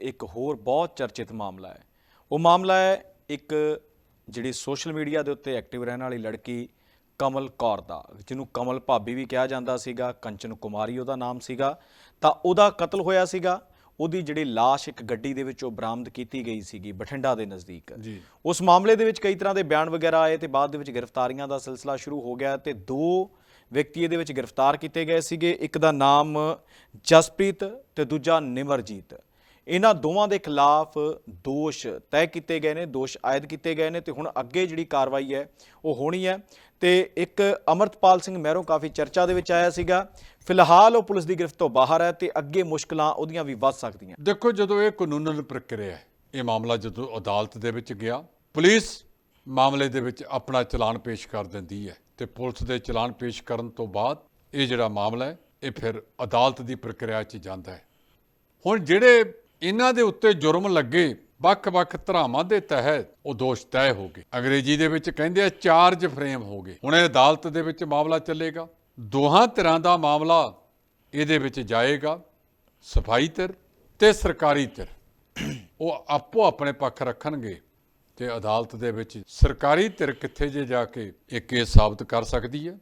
ਇੱਕ ਹੋਰ ਬਹੁਤ ਚਰਚਿਤ ਮਾਮਲਾ ਹੈ। ਉਹ ਮਾਮਲਾ ਹੈ ਇੱਕ ਜਿਹੜੀ ਸੋਸ਼ਲ ਮੀਡੀਆ ਦੇ ਉੱਤੇ ਐਕਟਿਵ ਰਹਿਣ ਵਾਲੀ ਲੜਕੀ ਕਮਲ ਕੌਰ ਦਾ ਜਿਹਨੂੰ ਕਮਲ ਭਾਬੀ ਵੀ ਕਿਹਾ ਜਾਂਦਾ ਸੀਗਾ ਕੰਚਨ ਕੁਮਾਰੀ ਉਹਦਾ ਨਾਮ ਸੀਗਾ ਤਾਂ ਉਹਦਾ ਕਤਲ ਹੋਇਆ ਸੀਗਾ। ਉਹਦੀ ਜਿਹੜੀ ਲਾਸ਼ ਇੱਕ ਗੱਡੀ ਦੇ ਵਿੱਚੋਂ ਬਰਾਮਦ ਕੀਤੀ ਗਈ ਸੀਗੀ ਬਠਿੰਡਾ ਦੇ ਨਜ਼ਦੀਕ। ਉਸ ਮਾਮਲੇ ਦੇ ਵਿੱਚ ਕਈ ਤਰ੍ਹਾਂ ਦੇ ਬਿਆਨ ਵਗੈਰਾ ਆਏ ਤੇ ਬਾਅਦ ਦੇ ਵਿੱਚ ਗ੍ਰਿਫਤਾਰੀਆਂ ਦਾ ਸਿਲਸਿਲਾ ਸ਼ੁਰੂ ਹੋ ਗਿਆ ਤੇ ਦੋ ਵਿਅਕਤੀ ਇਹਦੇ ਵਿੱਚ ਗ੍ਰਿਫਤਾਰ ਕੀਤੇ ਗਏ ਸੀਗੇ ਇੱਕ ਦਾ ਨਾਮ ਜਸਪ੍ਰੀਤ ਤੇ ਦੂਜਾ ਨਿਮਰਜੀਤ। ਇਹਨਾਂ ਦੋਵਾਂ ਦੇ ਖਿਲਾਫ ਦੋਸ਼ ਤੈਅ ਕੀਤੇ ਗਏ ਨੇ, ਦੋਸ਼ ਆਇਦ ਕੀਤੇ ਗਏ ਨੇ ਤੇ ਹੁਣ ਅੱਗੇ ਜਿਹੜੀ ਕਾਰਵਾਈ ਹੈ ਉਹ ਹੋਣੀ ਹੈ। ਤੇ ਇੱਕ ਅਮਰਤਪਾਲ ਸਿੰਘ ਮਹਿਰੋਂ ਕਾਫੀ ਚਰਚਾ ਦੇ ਵਿੱਚ ਆਇਆ ਸੀਗਾ। ਫਿਲਹਾਲ ਉਹ ਪੁਲਿਸ ਦੀ ਗ੍ਰਿਫਤ ਤੋਂ ਬਾਹਰ ਹੈ ਤੇ ਅੱਗੇ ਮੁਸ਼ਕਲਾਂ ਉਹਦੀਆਂ ਵੀ ਵੱਧ ਸਕਦੀਆਂ। ਦੇਖੋ, ਜਦੋਂ ਇਹ ਕਾਨੂੰਨਨ ਪ੍ਰਕਿਰਿਆ ਹੈ, ਇਹ ਮਾਮਲਾ ਜਦੋਂ ਅਦਾਲਤ ਦੇ ਵਿੱਚ ਗਿਆ, ਪੁਲਿਸ ਮਾਮਲੇ ਦੇ ਵਿੱਚ ਆਪਣਾ ਚਲਾਨ ਪੇਸ਼ ਕਰ ਦਿੰਦੀ ਹੈ ਤੇ ਪੁਲਿਸ ਦੇ ਚਲਾਨ ਪੇਸ਼ ਕਰਨ ਤੋਂ ਬਾਅਦ ਇਹ ਜਿਹੜਾ ਮਾਮਲਾ ਹੈ, ਇਹ ਫਿਰ ਅਦਾਲਤ ਦੀ ਪ੍ਰਕਿਰਿਆ 'ਚ ਜਾਂਦਾ ਹੈ। ਹੁਣ ਜਿਹੜੇ ਇਹਨਾਂ ਦੇ ਉੱਤੇ ਜੁਰਮ ਲੱਗੇ, ਵੱਖ-ਵੱਖ ਧਰਾਵਾਂ ਦੇ ਤਹਿਤ ਉਹ ਦੋਸ਼ ਤੈਅ ਹੋ ਗਏ। ਅੰਗਰੇਜ਼ੀ ਦੇ ਵਿੱਚ ਕਹਿੰਦੇ ਆ, ਚਾਰਜ ਫਰੇਮ ਹੋ ਗਏ। ਹੁਣ ਇਹ ਅਦਾਲਤ ਦੇ ਵਿੱਚ ਮਾਮਲਾ ਚੱਲੇਗਾ। ਦੋਹਾਂ ਧਿਰਾਂ ਦਾ ਮਾਮਲਾ ਇਹਦੇ ਵਿੱਚ ਜਾਏਗਾ। ਸਫ਼ਾਈ ਧਿਰ ਤੇ ਸਰਕਾਰੀ ਧਿਰ। ਉਹ ਆਪੋ ਆਪਣੇ ਪੱਖ ਰੱਖਣਗੇ ਤੇ ਅਦਾਲਤ ਦੇ ਵਿੱਚ ਸਰਕਾਰੀ ਧਿਰ ਕਿੱਥੇ ਜੇ ਜਾ ਕੇ ਇਹ ਕੇਸ ਸਾਬਤ ਕਰ ਸਕਦੀ ਹੈ।